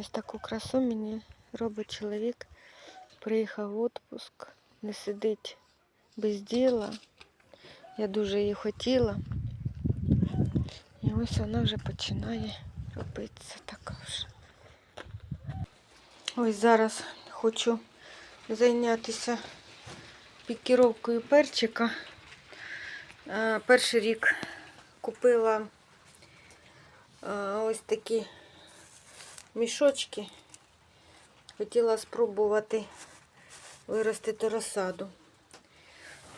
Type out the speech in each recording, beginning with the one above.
Ось таку красу мені робить чоловік. Приїхав в відпуск, не сидить без діла. Я дуже її хотіла. І ось вона вже починає робитися така вже. Ось зараз хочу зайнятися пікіровкою перчика. Е, Перший рік купила е, ось такі мішочки. Хотіла спробувати виростити розсаду.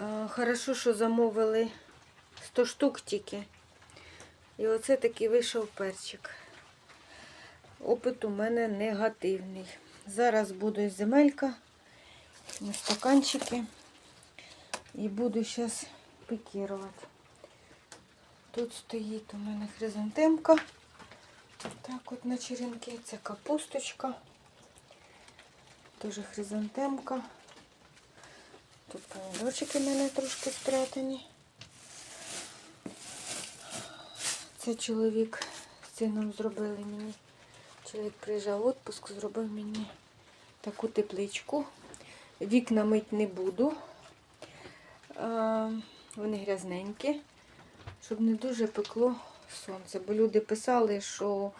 Е, Хорошо, що замовили 100 штук тільки. І оце такий вийшов перчик. Опит у мене негативний. Зараз буду земелька стаканчики і буду зараз пікірувати. Тут стоїть у мене хризантемка. Так от на черенки. Це капусточка. Теж хризантемка. Тут помідорчики в мене трошки спрятані. Це чоловік з сином зробили мені. Чоловік приїжджав в відпуск, зробив мені таку тепличку. Вікна мить не буду. Вони грязненькі, щоб не дуже пекло сонце. Бо люди писали, що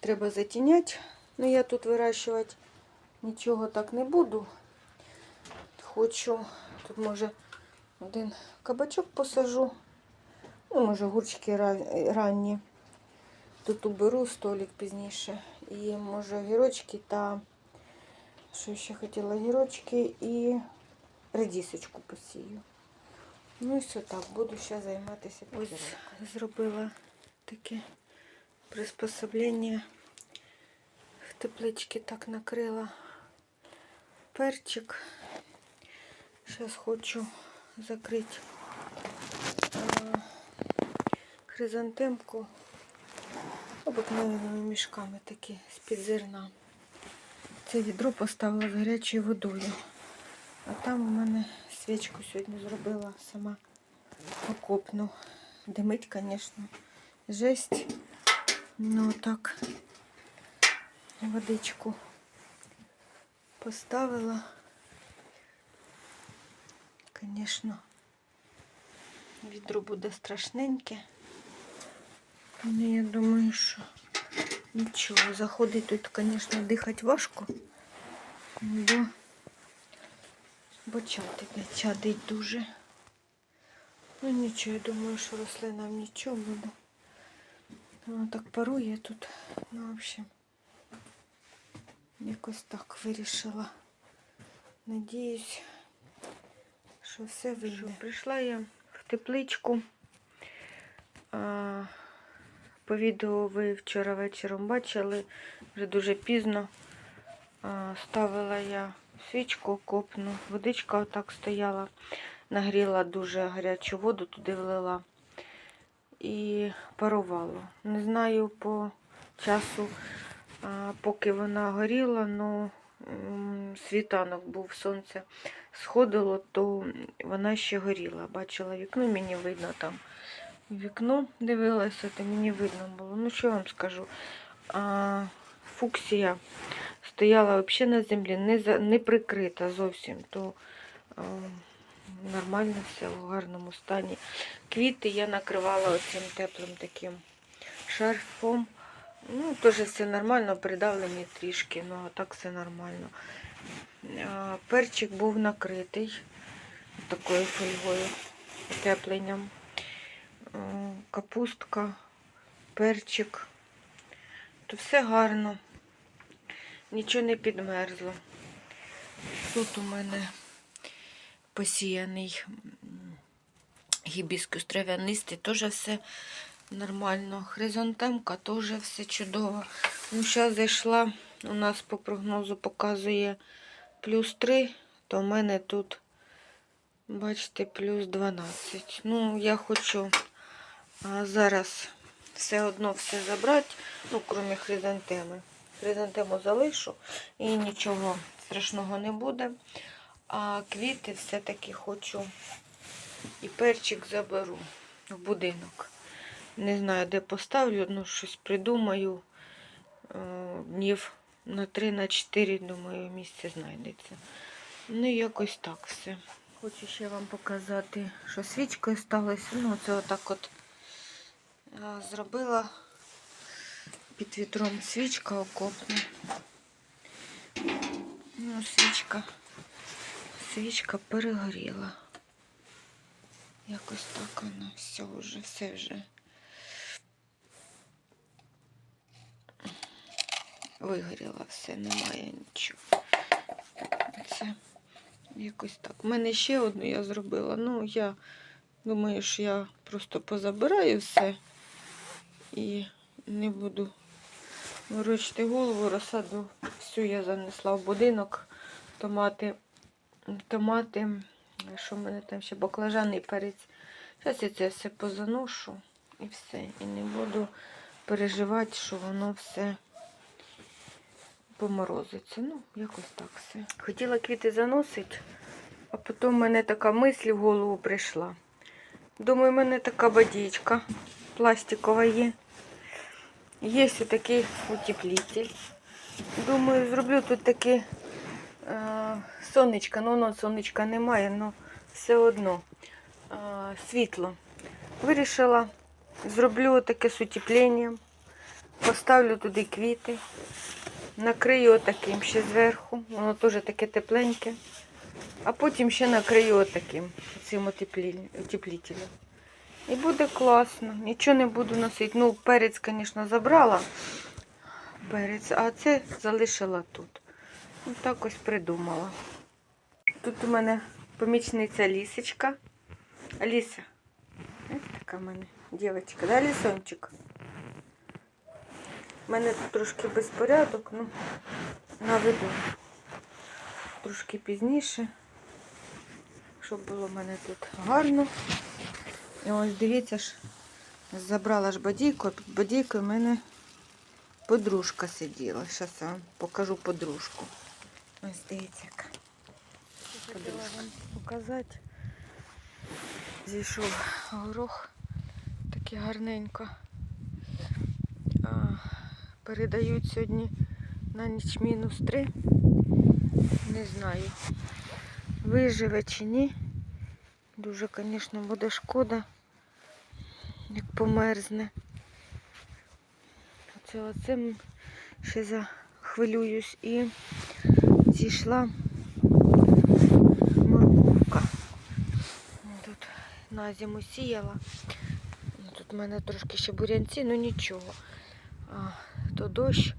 треба затіняти. Ну, я тут вирощувати нічого так не буду. Хочу, тут може один кабачок посажу. Ну, може, гурчики ранні. Тут уберу столик пізніше. І може огірочки та що ще хотіла огірочки і редісочку посію. Ну і все так, буду ще займатися Ось зробила таке приспособлення. В тепличці так накрила перчик. Зараз хочу закрити а, хризантемку обикновеними мішками такі з-під зерна. Це відро поставила з гарячою водою. А там у мене свічку сьогодні зробила сама окопну. Димить, звісно, жесть. Ну так, водичку поставила. Звісно, відро буде страшненьке. Ну, я думаю, що нічого. Заходить тут, звісно, дихати важко. Бо, бо чадить, дуже. Ну нічого, я думаю, що рослинам нічого буде. Воно так парує тут. Ну, в общем, якось так вирішила. Надіюсь, що все вийде. Прийшла я в тепличку. По відео ви вчора вечором бачили, вже дуже пізно. Ставила я свічку копну, водичка отак стояла, нагріла дуже гарячу воду, туди влила і парувало. Не знаю по часу, поки вона горіла, але світанок був, сонце сходило, то вона ще горіла. Бачила вікно, мені видно там вікно дивилася, то мені видно було. Ну, що вам скажу? А, фуксія стояла взагалі на землі, не, за, не прикрита зовсім, то а, нормально все в гарному стані. Квіти я накривала оцим теплим таким шарфом. Ну, теж все нормально, придавлені трішки, ну а так все нормально. Перчик був накритий такою фольгою, утепленням. Капустка, перчик. То все гарно. Нічого не підмерзло. Тут у мене посіяний гібіскус трав'янистий, теж все нормально. Хризантемка теж все чудово. Ну, зараз зайшла, у нас по прогнозу показує плюс 3, то в мене тут, бачите, плюс 12. Ну, я хочу а зараз все одно все забрати, ну, крім хризантеми. Хризантему залишу і нічого страшного не буде. А квіти все-таки хочу і перчик заберу в будинок. Не знаю, де поставлю, ну щось придумаю. Е, Днів на 3 на 4, думаю, місце знайдеться. Ну, якось так все. Хочу ще вам показати, що свічкою сталося. Ну, це отак от зробила під вітром свічка окопна. Ну, свічка, свічка перегоріла. Якось так воно все вже, все вже. Вигоріла все, немає нічого. Це якось так. У мене ще одну я зробила. Ну, я думаю, що я просто позабираю все і не буду морочити голову, розсаду. Всю я занесла в будинок. Томати, томати, що в мене там ще баклажаний перець. Зараз я це все позаношу і все. І не буду переживати, що воно все поморозиться. Ну, якось так все. Хотіла квіти заносити, а потім в мене така мисль в голову прийшла. Думаю, в мене така водичка пластикова є. Є ось такий утеплитель. Думаю, зроблю тут таке е, сонечко. Ну, воно сонечка немає, але все одно е, світло. Вирішила, зроблю таке з утепленням, поставлю туди квіти, накрию отаким ще зверху, воно теж таке тепленьке. А потім ще накрию отаким цим утеплі- утеплителем. І буде класно. Нічого не буду носити. Ну, перець, звісно, забрала. Перець, а це залишила тут. Ну, так ось придумала. Тут у мене помічниця лісочка. Аліса. Ось така в мене дівчинка, да, лісончик? У мене тут трошки безпорядок, ну, наведу. Трошки пізніше, щоб було в мене тут гарно. І ось дивіться ж, забрала ж бодійку, а під бодійкою в мене подружка сиділа. Зараз я вам покажу подружку. Ось дивіться. Хотіла вам показати. Зійшов горох такий гарненько. Передають сьогодні на ніч мінус 3. Не знаю, виживе чи ні. Дуже, звісно, буде шкода, як померзне. Оце оцим ще захвилююсь і зійшла морковка. Тут на зиму сіяла. Тут в мене трошки ще бурянці, ну нічого. А, то дощ,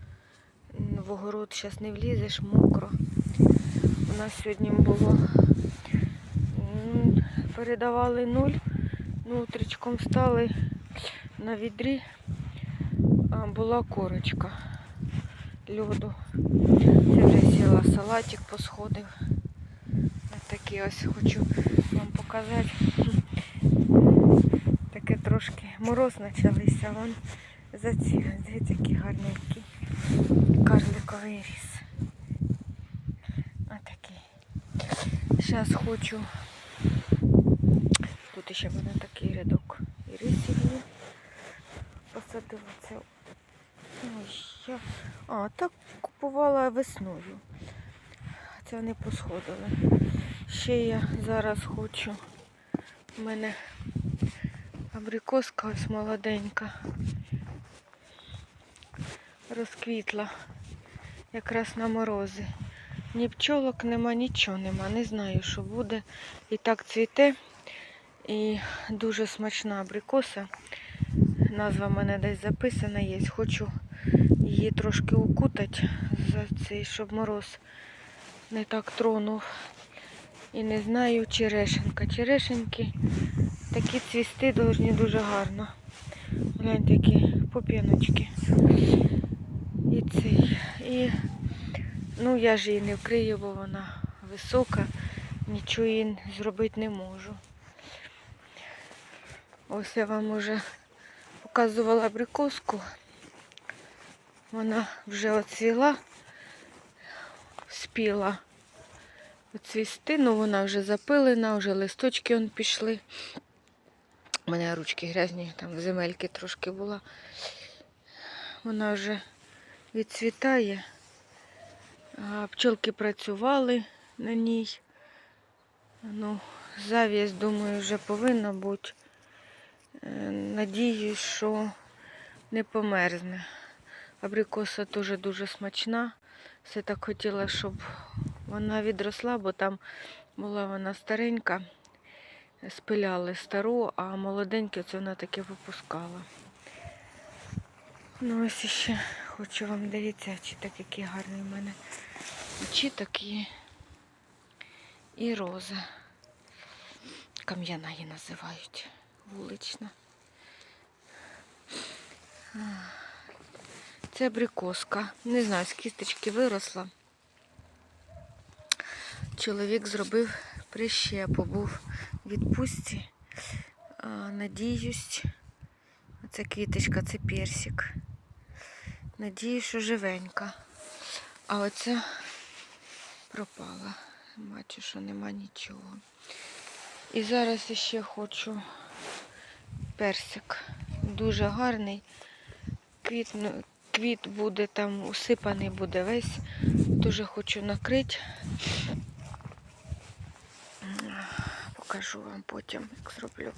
в огород зараз не влізеш, мокро. У нас сьогодні було передавали нуль, ну, утречком встали на відрі, а, була корочка льоду. Це вже сіла салатик посходив. Ось такий ось хочу вам показати. Таке трошки мороз почалися, вон заці, дивіться, який гарненький карликовий ріс. Отакий. Зараз хочу. Тут ще буде такий рядок ірисів є. Посадила це. Я... А, так купувала весною. Це вони посходили. Ще я зараз хочу. У мене абрикоска ось молоденька. Розквітла. Якраз на морози. Ні пчолок нема, нічого нема. Не знаю, що буде. І так цвіте. І дуже смачна абрикоса. Назва в мене десь записана є. Хочу її трошки укутати, за цей, щоб мороз не так тронув. І не знаю, черешенка. Черешеньки такі цвісти повинні дуже гарно. Гляньте, які попіночки. І цей. І ну я ж її не вкрию, бо вона висока. Нічого їй зробити не можу. Ось я вам уже показувала абрикоску. Вона вже оцвіла, спіла оцвісти, ну вона вже запилена, вже листочки он пішли. У мене ручки грязні, там земельки трошки була. Вона вже відцвітає. Пчолки працювали на ній. Ну, завість, думаю, вже повинна бути. Е, Надіюсь, що не померзне. Абрикоса теж дуже смачна. Все так хотіла, щоб вона відросла, бо там була вона старенька. Спиляли стару, а молоденьке це вона таке випускала. Ну ось ще хочу вам дивіться, чи так який гарний в мене очіток і, і роза. Кам'яна її називають. Вулична. Це абрикоска. Не знаю, з кісточки виросла. Чоловік зробив прищепу, був відпустці. Надіюсь, це квіточка, це персик. Надіюсь, що живенька. А оця пропала. Бачу, що нема нічого. І зараз ще хочу персик. Дуже гарний. Квіт, ну, квіт буде там усипаний буде весь. Дуже хочу накрити. Покажу вам потім, як зроблю.